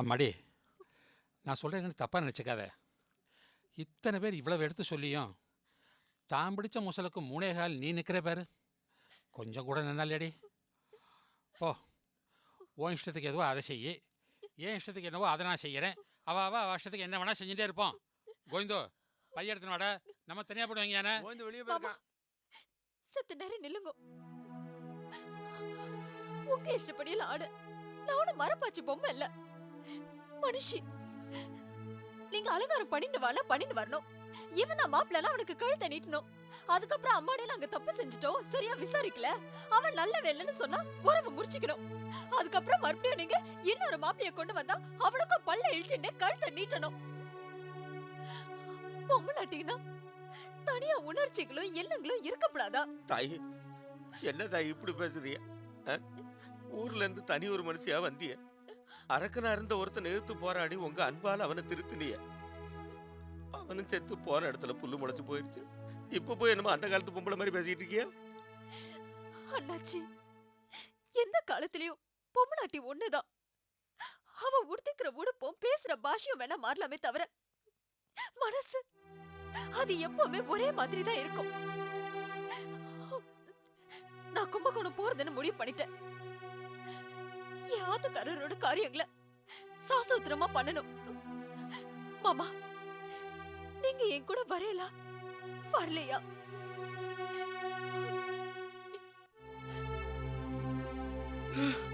அம்மாடி நான் சொல்கிறேன்னு தப்பாக நினச்சிக்காத. இத்தனை பேர் இவ்வளவு எடுத்து சொல்லியும் தான் பிடிச்ச முசலுக்கு மூணே கால் நீ நிற்கிற பாரு. கொஞ்சம் கூட நின்னாலேடி. போ. உன் இஷ்டத்துக்கு எதுவோ அதை செய்யி என் இஷ்டத்துக்கு என்னவோ அதை நான் செய்கிறேன் அவ அவ அவ இஷ்டத்துக்கு என்ன வேணால் செஞ்சுட்டே இருப்போம். கோவிந்தோ பைய எடுத்துன்னு வாடா. நம்ம தனியாக போடுவாங்க யானே. கோவிந்து வெளியே போயிருக்கான் சத்து நேரம் நில்லுங்க. உங்க இஷ்டப்படியெல்லாம் ஆடு. நான் ஒண்ணு மரப்பாச்சி பொம்மை இல்ல. மனுஷி நீங்க அலங்காரம் பண்ணிட்டு வரல பண்ணிட்டு வரணும். இவன் தான் மாப்பிள்ளனா அவனுக்கு கழுத்தை நீட்டணும். அதுக்கப்புறம் அம்மாடே நாங்க தப்பு செஞ்சுட்டோம் சரியா விசாரிக்கல? அவன் நல்ல வேலைன்னு சொன்னா உறவு முடிச்சுக்கணும் அதுக்கப்புறம் மறுபடியும் நீங்க இன்னொரு மாப்பிளைய கொண்டு வந்தா அவளுக்கும் பல்ல இழிச்சுட்டு கழுத்தை நீட்டணும். பொம்மலாட்டிங்கன்னா தனியா உணர்ச்சிகளும் எண்ணங்களும் இருக்கப்படாதா தாய் என்ன தாய் இப்படி பேசுறிய ஊர்ல இருந்து தனி ஒரு மனுஷியா வந்திய? அரக்கனா இருந்த ஒருத்தன் எதிர்த்து போராடி உங்க அன்பால அவனை திருத்தினிய. அவனும் செத்து போன இடத்துல புல்லு முளைச்சு போயிடுச்சு இப்ப போய் என்னமோ அந்த காலத்து பொம்பளை மாதிரி பேசிட்டு இருக்கியா? அண்ணாச்சி எந்த காலத்திலயும் பொம்மலாட்டி ஒண்ணுதான். அவ உடுத்திக்கிற உடுப்பும் பேசுற பாஷையும் வேணா மாறலாமே தவிர மனசு அது எப்பவுமே ஒரே மாதிரி தான் இருக்கும். நான் கும்பகோணம் போறதுன்னு முடிவு பண்ணிட்டேன். என் ஆத்துக்காரரோட காரியங்களை சாஸ்திரமா பண்ணணும். மாமா நீங்க என் கூட வரையலாம் வரலையா? Huh?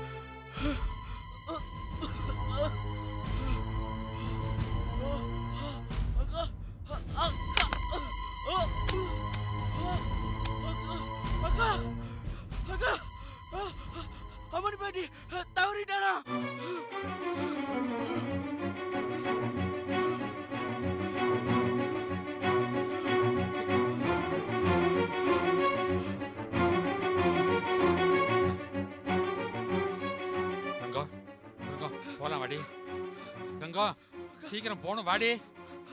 சீக்கிரம் போகணும் வாடி.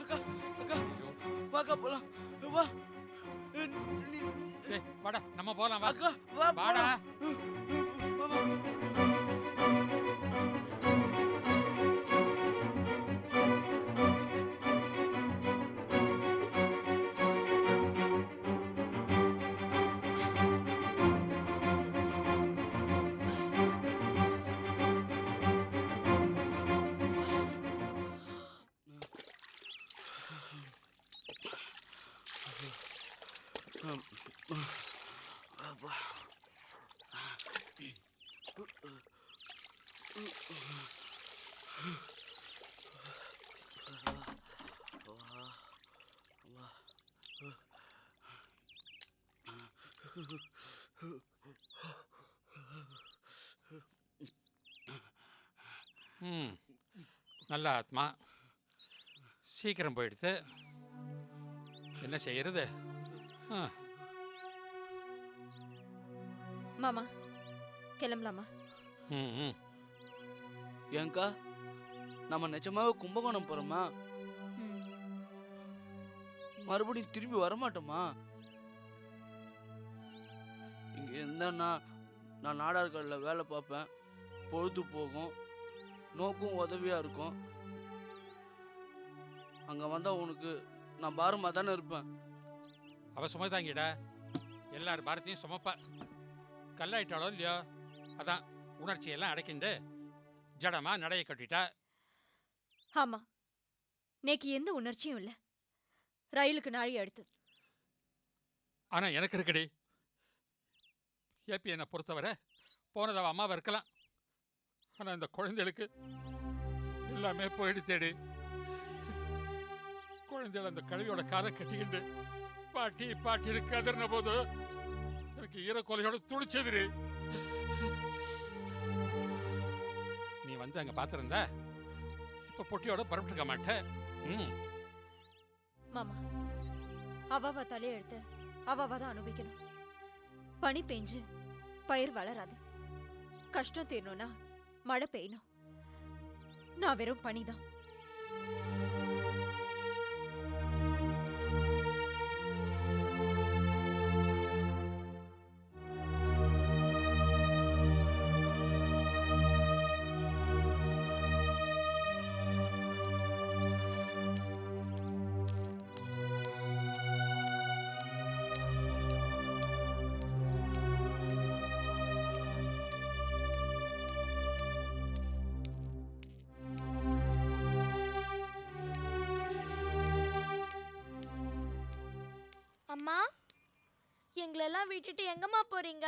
அக்கா அக்கா. வாக்கா போலாம். வா. வாடா நம்ம போலாம் அக்கா வா வாடா. ம் நல்ல ஆத்மா. சீக்கிரம் போயிடுது என்ன செய்யறது? மாமா கிளம்பலாமா? ம் ம். ஏங்கா நம்ம நிஜமாவே கும்பகோணம் போறோமா? மறுபடியும் திரும்பி வரமாட்டோமா? இங்க இருந்தா நான் நாடார்களில் வேலை பார்ப்பேன். பொழுது போகும். நோக்கும் உதவியா இருக்கும். அங்க வந்தா உனக்கு நான் பாரமா தானே இருப்பேன். அவ சுமதாங்கிடா எல்லார் பாரத்தையும் சுமப்பா. கல்லாயிட்டாளோ இல்லையோ? அதான் உணர்ச்சியெல்லாம் அடக்கிண்டு ஜடமா நடைய கட்டிட்டா. ஆமா. நேக்கு எந்த உணர்ச்சியும் இல்ல. ரயிலுக்கு நாழி அடுத்து. ஆனா எனக்கு இருக்குடி. ஏபி என்னை பொறுத்தவரை போனது அவ அம்மாவை இருக்கலாம். ஆனா இந்த குழந்தைகளுக்கு எல்லாமே போயிடுத்தேடி குழந்தைகள் அந்த கழுவியோட காதை கட்டிக்கிண்டு பாட்டி பாட்டின்னு கதறின போது எனக்கு ஈரக்கொலையோட துடிச்சதுரு. நீ வந்து அங்க பாத்திருந்த இப்ப பொட்டியோட பரப்பிட்டுக்க மாட்டேன் ம். மாமா அவாவா தலையெழுத்து அவாவா தான் அனுபவிக்கணும். பனி பெஞ்சு பயிர் வளராது. கஷ்டம் தீரணும்னா மழை பெய்யணும். நான் வெறும் பனிதான். அம்மா எங்களெல்லாம் விட்டுட்டு எங்கம்மா போறீங்க?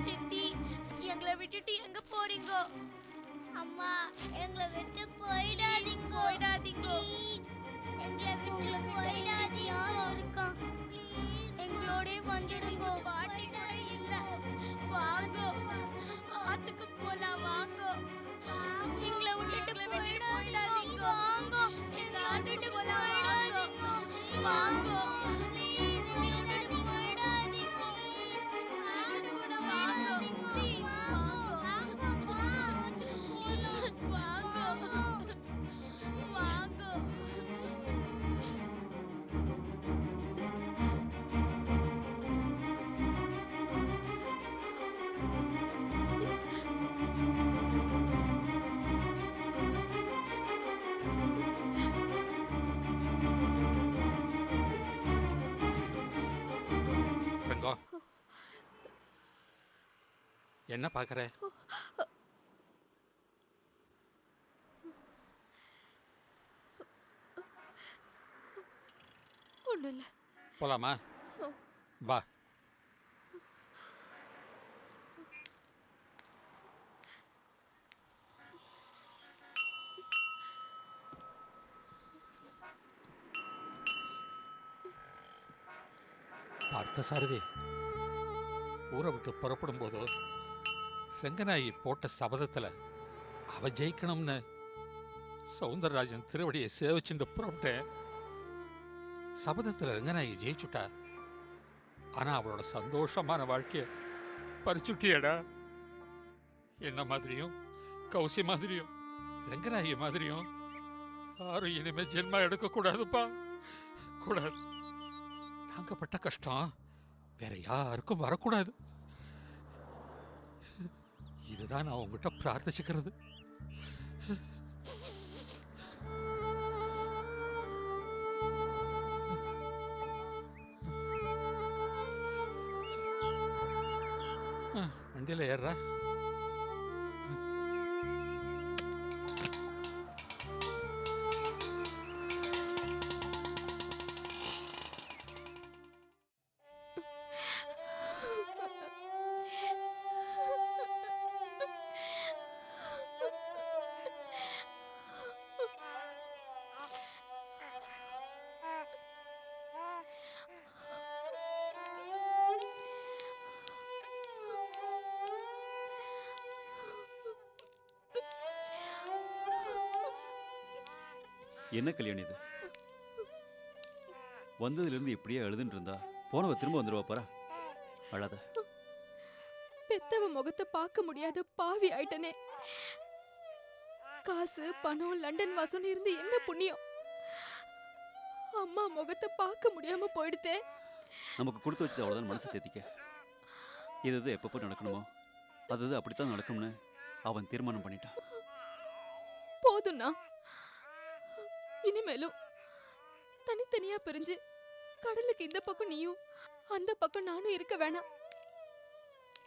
சித்தி எங்களை விட்டுட்டு எங்க போறீங்க? அம்மா எங்களை விட்டு போயிடாதீங்க. போயிடாதீங்க. எங்களை விட்டு போயிடாதீங்க. யார் இருக்கான் எங்களோடே வந்துடுங்க. பாட்டி கூட இல்ல வாங்க. ஆத்துக்கு போலாம் வாங்க. எங்களை விட்டுட்டு போயிடாதீங்க. வாங்க எங்களை விட்டுட்டு போயிடாதீங்க. வாங்க. என்ன பார்க்குற? ஒண்ணும் இல்ல. போலாமா? வா. பார்த்த சாரதி ஊரை விட்டு புறப்படும் போது வெங்கநாயகி போட்ட சபதத்துல அவ ஜெயிக்கணும்னு சவுந்தரராஜன் திருவடியை சேவிச்சுட்டு புறப்பட்டேன் சபதத்துல வெங்கநாயகி ஜெயிச்சுட்டா. ஆனா அவளோட சந்தோஷமான வாழ்க்கைய பறிச்சுட்டியடா. என்ன மாதிரியும் கௌசி மாதிரியும் வெங்கநாயகி மாதிரியும் யாரும் இனிமே ஜென்மா எடுக்க கூடாதுப்பா கூடாது. நாங்க பட்ட கஷ்டம் வேற யாருக்கும் வரக்கூடாது. இதுதான் நான் உங்ககிட்ட பிரார்த்திச்சுக்கிறது. வண்டியில் வண்டியில ஏறுறா. என்ன கல்யாணம் இது? வந்ததுலேருந்து இப்படியே அழுதுன்னு இருந்தா போனவ திரும்ப வந்துடுவா பாரா அழாத. பெத்தவ முகத்தை பார்க்க முடியாத பாவி ஆயிட்டனே. காசு பணம் லண்டன் வாசம்னு இருந்து என்ன புண்ணியம்? அம்மா முகத்தை பார்க்க முடியாம போயிடுதே நமக்கு கொடுத்து வச்சது அவ்வளோதான் மனசை தேத்திக்க. எது எது எப்பப்போ நடக்கணுமோ அது அப்படித்தான் நடக்கும்னு அவன் தீர்மானம் பண்ணிட்டான். போதும்னா இனிமேலும் தனித்தனியா பிரிஞ்சு கடலுக்கு இந்த பக்கம் நீயும் அந்த பக்கம் நானும் இருக்க வேணாம்.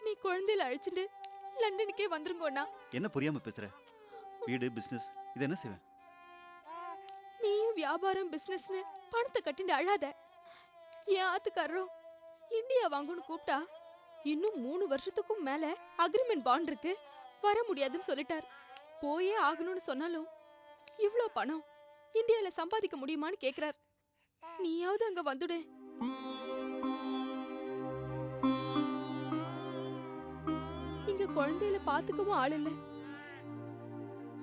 நீ குழந்தையில அழைச்சிட்டு லண்டனுக்கே வந்துருங்கண்ணா என்ன புரியாம பேசுற? வீடு பிஸ்னஸ் இது என்ன செய்வேன் நீயும் வியாபாரம் பிசினஸ்னு பணத்தை கட்டிட்டு அழாத. என் ஆத்துக்காரரும் இந்தியா வாங்கன்னு கூப்பிட்டா இன்னும் மூணு வருஷத்துக்கும் மேல அக்ரிமெண்ட் பாண்ட் இருக்கு. வர முடியாதுன்னு சொல்லிட்டார். போயே ஆகணும்னு சொன்னாலும் இவ்ளோ பணம் இந்தியால சம்பாதிக்க முடியுமான்னு கேக்குறார். நீயாவது அங்க வந்துடு. இங்க குழந்தையில பாத்துக்கவும் ஆள் இல்ல.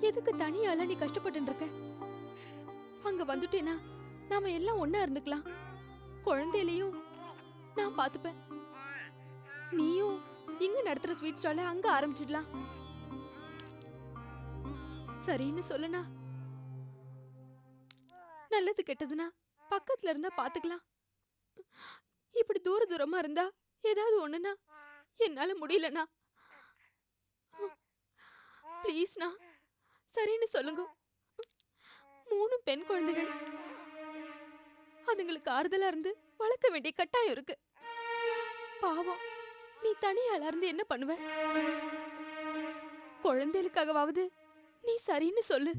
எதுக்கு தனியால நீ கஷ்டப்பட்டு இருக்க அங்க வந்துட்டேனா நாம எல்லாம் ஒன்னா இருந்துக்கலாம். குழந்தையிலையும் நான் பாத்துப்பேன். நீயும் இங்க நடத்துற ஸ்வீட் ஸ்டால அங்க ஆரம்பிச்சிடலாம். சரின்னு சொல்லுனா நல்லது கெட்டதுனா பக்கத்துல இருந்தா பாத்துக்கலாம். இப்படி தூர தூரமா இருந்தா ஏதாவது ஒண்ணுனா என்னால முடியலண்ணா ப்ளீஸ்ண்ணா சரின்னு சொல்லுங்க. மூணு பெண் குழந்தைகள். அதுங்களுக்கு ஆறுதலா இருந்து வளர்க்க வேண்டிய கட்டாயம் இருக்கு. பாவம் நீ தனியாளா இருந்து என்ன பண்ணுவ? குழந்தைகளுக்காகவாவது நீ சரின்னு சொல்லு.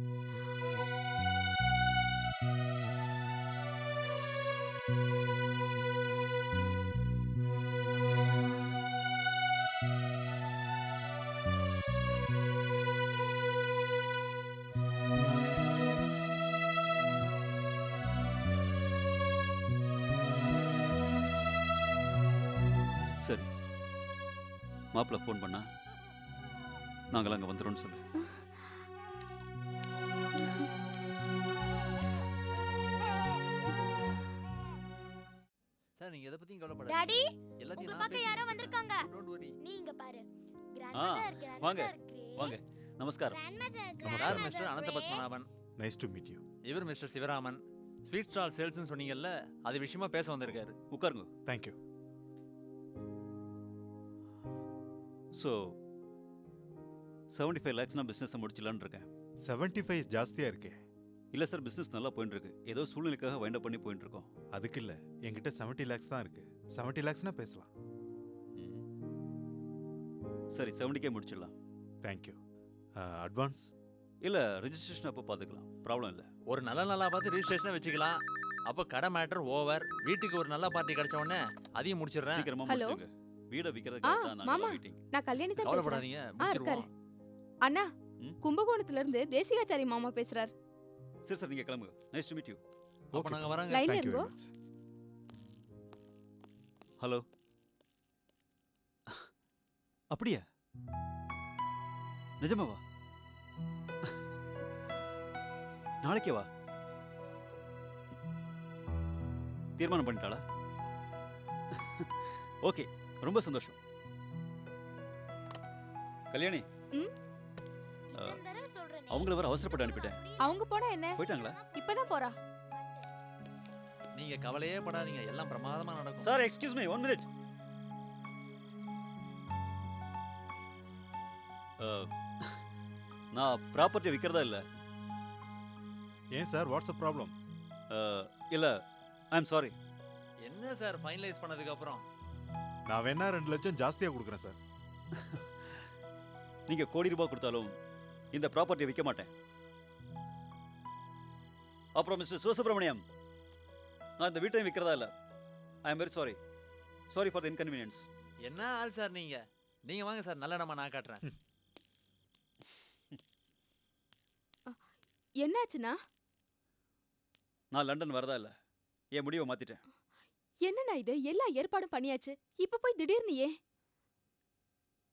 மாப்பிள்ளை ஃபோன் பண்ணா நாங்கள் அங்கே வந்துடும்னு சொல்லு. சார் நீங்க எதை பத்தியும் கவலைப்படாதீங்க. டாடி எல்லாத்தையும் உங்க பக்கம் யாரோ. வந்திருக்காங்க. Don't worry. நீ இங்க பாரு. கிராண்ட்மதர் வாங்க, வாங்க. நமஸ்காரம். Sir mister Anantha Padmanabhan nice to meet you இவர் மிஸ்டர் சிவராமன். ஸ்வீட் ஸ்டால் சேல்ஸ்னு சொன்னீங்கல்ல அது விஷயமா பேச வந்திருக்காரு. உட்காருங்க. Thank you so seventy five lakhs நான் பிஸ்னஸை முடிச்சிடலான்னு இருக்கேன் செவன்ட்டி ஃபைவ் ஜாஸ்தியா இருக்கே. இல்லை சார் பிஸ்னஸ் நல்லா போயிட்டு இருக்கு ஏதோ சூழ்நிலைக்காக வைண்ட் பண்ணி போயிட்டு இருக்கோம் அதுக்கு இல்ல. என்கிட்ட செவன்ட்டி லேக்ஸ் தான் இருக்கு. செவன்ட்டி லேக்ஸ்னா பேசலாம். சரி செவன்ட்டிக்கே முடிச்சிடலாம். தேங்க்யூ அட்வான்ஸ் இல்லை ரெஜிஸ்ட்ரேஷன் அப்போ பார்த்துக்கலாம் ப்ராப்ளம் இல்லை. ஒரு நல்ல நல்லா பார்த்து ரிஜிஸ்ட்ரேஷனை வச்சுக்கலாம். அப்போ கடை மேட்டர் ஓவர் வீட்டுக்கு ஒரு நல்ல பார்ட்டி கிடைச்ச உடனே அதையும் முடிச்சிடுறேன். சீக்கிரமா Hello? முடிச்சுங்க. வீடை விற்கிறதுக்காக ஆ, தான் மாமா. நாங்கள் மீட்டிங் நான் கல்யாணி தான் பேசுறேன். கவலைப்படாதீங்க முடிச்சிருவோம். அண்ணா ம்? கும்பகோணத்துல இருந்து தேசிகாச்சாரி மாமா பேசுறார். சரி சார் நீங்கள் கிளம்புங்க. நைஸ் டு மீட் யூ அப்போ நாங்க வராங்க. லைன்ல தேங்க்யூ இருங்கோ. வெரி மச் ஹலோ அப்படியா நிஜமாவா நாளைக்கே வா. தீர்மானம் பண்ணிட்டாளா? ஓகே ரொம்ப சந்தோஷம். கல்யாணி. அவங்கள வர அவசரப்பட்டு அனுப்பிட்டேன். அவங்க போனா என்ன? போயிட்டாங்களா? இப்பதான் போறா. நீங்க கவலையே படாதீங்க. எல்லாம் பிரமாதமா நடக்கும். Sir excuse me one minute நான் ப்ராப்பர்ட்டி விற்கிறதா இல்லை? ஏன் சார் வாட்ஸ் ப்ராப்ளம் இல்லை ஐ எம் சாரி என்ன சார் ஃபைனலைஸ் பண்ணதுக்கு அப்புறம். நான் வேணா ரெண்டு லட்சம் ஜாஸ்தியா கொடுக்குறேன் சார். நீங்கள் கோடி ரூபாய் கொடுத்தாலும் இந்த ப்ராப்பர்ட்டியை விற்க மாட்டேன். அப்புறம் மிஸ்டர் சிவசுப்ரமணியம் நான் இந்த வீட்டையும் விற்கிறதா இல்லை. I am very sorry sorry for the inconvenience என்ன ஆள் சார் நீங்க? நீங்க வாங்க சார் நல்ல இடமா நான் காட்டுறேன். என்னாச்சுண்ணா நான் லண்டன் வரதா இல்லை. என் முடிவை மாற்றிட்டேன் என்னண்ணா இது? எல்லா ஏற்பாடும் பண்ணியாச்சு. இப்ப போய் திடீர்னு ஏன்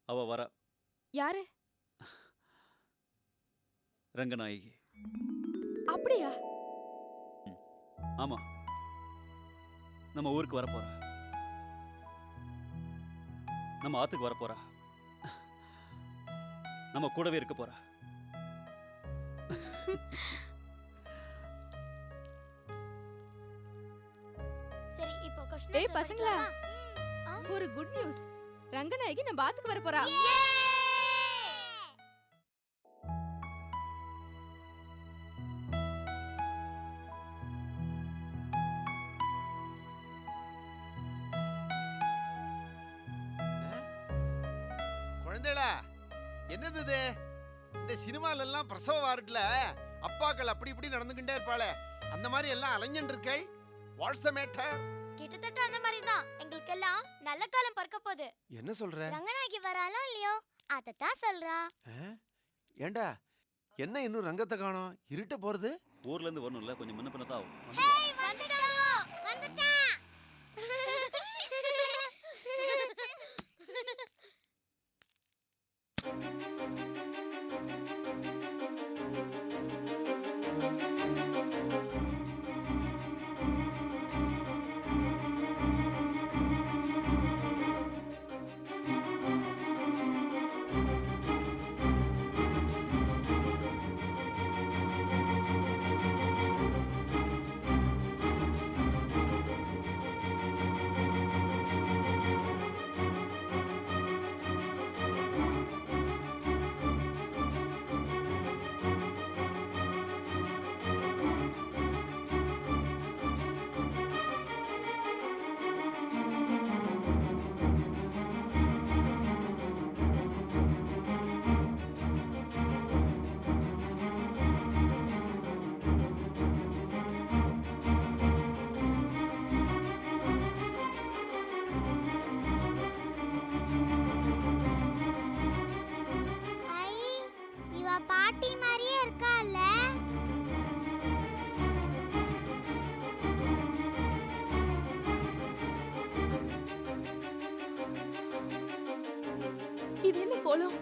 அவள் வர. யாரு? ரங்கநாயகி. அப்படியா? ஆமாம் நம்ம ஊருக்கு வரப்போறா நம்ம ஆத்துக்கு வரப்போறா நம்ம கூடவே இருக்க போறா. டேய் பசங்களா. ஒரு குட் நியூஸ் ரங்கநாயகி நம்ம பாத்துக்கு வர போறா. குழந்தைகளா என்னது இது? இந்த சினிமால எல்லாம் பிரசவ வார்டுல அப்பாக்கள் அப்படி இப்படி நடந்துகிட்டே இருப்பாளே. அந்த மாதிரி எல்லாம் அலைஞ்சன் இருக்கள். வாட்ஸ் த மேட்டர் கிட்டத்தட்ட அந்த மாதிரி தான் எங்களுக்கெல்லாம் நல்ல காலம் பறக்க போகுது. என்ன சொல்ற? ரங்கநாயகி வராளோ இல்லையோ? அதத்தான் சொல்றா. ஏண்டா? என்ன இன்னும் ரங்கத்தை காணோம்? இருட்ட போறது? ஊர்ல இருந்து வரணும்ல கொஞ்சம் முன்ன பின்ன ஆகும். வந்துட்டா பாட்டி மாதிரியே இருக்கால. இது என்ன கோலம்?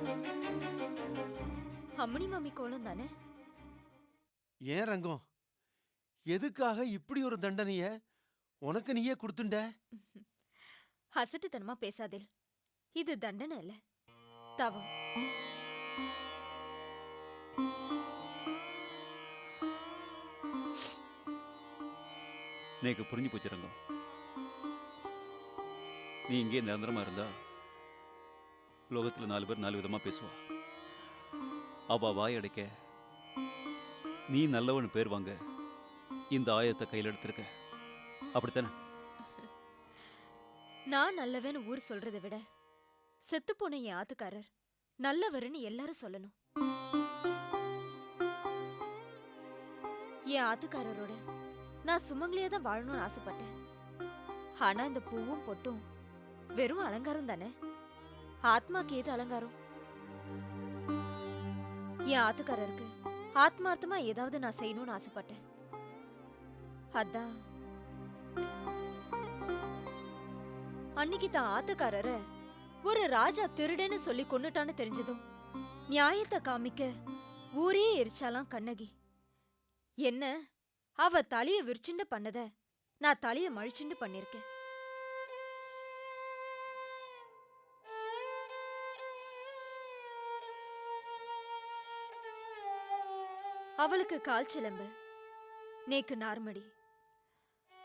அம்மணி மாமி கோலம் தானே? ஏன் ரங்கம்? எதுக்காக இப்படி ஒரு தண்டனைய? உனக்கு நீயே கொடுத்துண்ட. அசட்டுத்தனமா பேசாதேல் இது தண்டனை இல்ல. தவம். எனக்கு புரிஞ்சு போச்சு ரங்கம். நீ இங்கே நிரந்தரமா இருந்தா லோகத்தில் நாலு பேர் நாலு விதமா பேசுவா அப்பா வாய் அடைக்க நீ நல்லவன் பேர் வாங்க இந்த ஆயத்தை கையில் எடுத்திருக்க. அப்படித்தானே? நான் நல்லவன் ஊர் சொல்றதை விட செத்து போன என் ஆத்துக்காரர் நல்லவருன்னு எல்லாரும் சொல்லணும். என் ஆத்துக்காரரோட. நான் சுமங்கலியா தான் வாழணும்னு ஆசைப்பட்டேன். ஆனா இந்த பூவும் பொட்டும் வெறும் அலங்காரம் தானே? ஆத்மாக்கு ஏது அலங்காரம்? என் ஆத்துக்காரருக்கு ஆத்மார்த்தமா ஏதாவது நான் செய்யணும்னு ஆசைப்பட்டேன். அதான். அன்னைக்கு தான் ஆத்துக்காரர ஒரு ராஜா திருடன்னு சொல்லி கொன்னுட்டான்னு தெரிஞ்சதும் நியாயத்தை காமிக்க ஊரே எரிச்சாலாம் கண்ணகி. என்ன? அவ தலைய விரிச்சுண்டு பண்ணத. நான் தலைய மழிச்சுண்டு பண்ணிருக்கேன். அவளுக்கு கால் சிலம்பு. நேக்கு நார்மடி.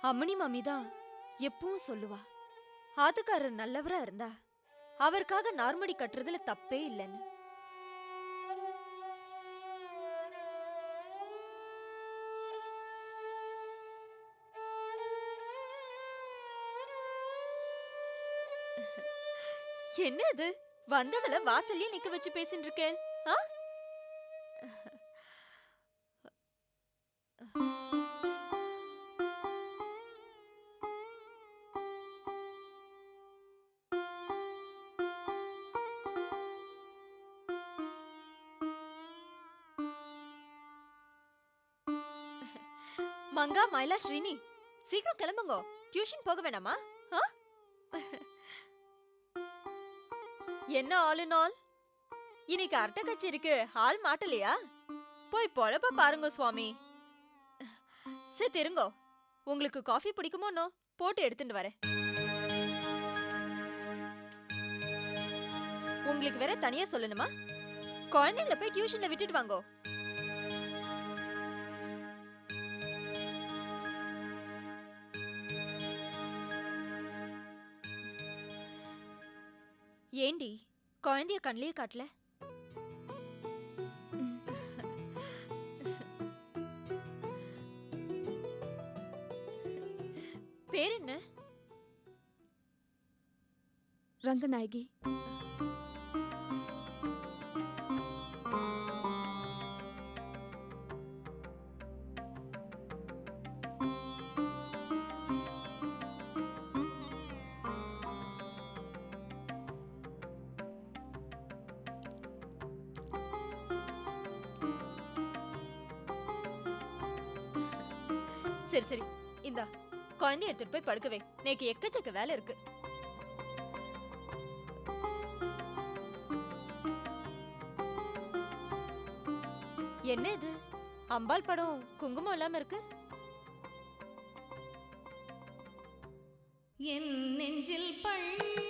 அம்மணி மாமி தான் எப்பவும் சொல்லுவா. ஆத்துக்காரர் நல்லவரா இருந்தா அவருக்காக நார்மடி கட்டுறதுல தப்பே இல்லைன்னு. என்ன அது வந்தவள வாசல்லே நிக்க வச்சு பேசிட்டு இருக்கேன் ஆ? மங்கா மயிலா ஸ்ரீனி சீக்கிரம் கிளம்புங்க டியூஷன் போக வேணாமா ஆ? என்ன ஆல் இன் ஆல் இன்னைக்கு அரட்டை கச்சேரிக்கு ஆள் மாட்டலையா? போய் பொழப்ப பாருங்க சுவாமி. சரி திருங்கோ. உங்களுக்கு காஃபி பிடிக்குமோன்னோ போட்டு எடுத்துட்டு வரேன். உங்களுக்கு வேற தனியா சொல்லணுமா? குழந்தைங்கள போய் டியூஷன்ல விட்டுட்டு வாங்கோ. ஏண்டி? குழந்தைய கண்ணிலே காட்டல? பேர் என்ன? ரங்கநாயகி. குழந்தைய எடுத்துட்டு போய் படுக்கவே நேக்கு எக்கச்சக்க வேலை இருக்கு. என்ன இது? அம்பாள் படம் குங்குமம் இல்லாம இருக்கு. என் நெஞ்சில் பள்ளி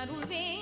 அருள்வே.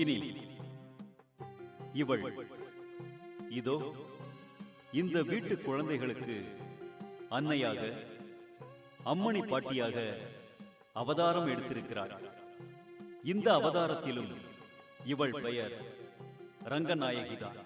இனி இவள் இதோ இந்த வீட்டு குழந்தைகளுக்கு அன்னையாக அம்மணி பாட்டியாக அவதாரம் எடுத்திருக்கிறார். இந்த அவதாரத்திலும் இவள் பெயர் ரங்கநாயகிதான்.